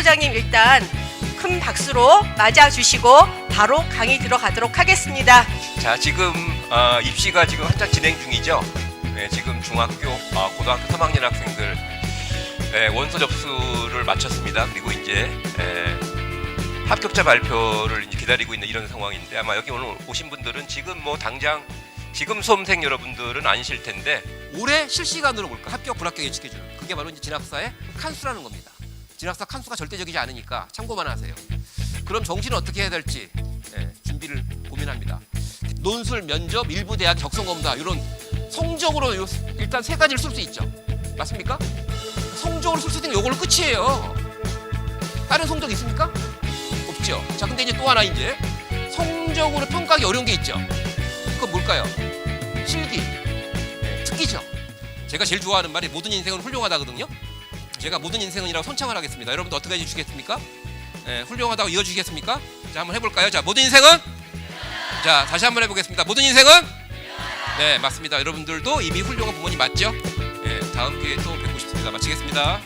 부장님 일단 큰 박수로 맞아주시고 바로 강의 들어가도록 하겠습니다. 자 지금 어, 입시가 지금 한창 진행 중이죠. 네, 지금 중학교, 아, 고등학교 3학년 학생들 네, 원서 접수를 마쳤습니다. 그리고 이제 에, 합격자 발표를 이제 기다리고 있는 이런 상황인데 아마 여기 오늘 오신 분들은 지금 뭐 당장 지금 수험생 여러분들은 아니실 텐데 올해 실시간으로 볼까 합격 불합격 예측 기준 그게 바로 이제 진학사의 칸수라는 겁니다. 진학사 칸수가 절대적이지 않으니까 참고만 하세요. 그럼 정시는 어떻게 해야 될지 예, 준비를 고민합니다. 논술, 면접, 일부 대학 적성 검사 이런 성적으로 요- 일단 세 가지를 쓸 수 있죠. 맞습니까? 성적으로 쓸 수 있는 요걸로 끝이에요. 다른 성적 있습니까? 없죠. 자, 근데 이제 또 하나 이제 성적으로 평가하기 어려운 게 있죠. 그건 뭘까요? 실기. 네, 특기죠. 제가 제일 좋아하는 말이 모든 인생은 훌륭하다거든요. 제가 모든 인생은이라고 선창을 하겠습니다. 여러분도 어떻게 해주시겠습니까? 네, 훌륭하다고 이어주시겠습니까? 자, 한번 해볼까요? 자, 모든 인생은? 자, 다시 한번 해보겠습니다. 모든 인생은? 네, 맞습니다. 여러분들도 이미 훌륭한 부모님 맞죠? 네, 다음 기회에 또 뵙고 싶습니다. 마치겠습니다.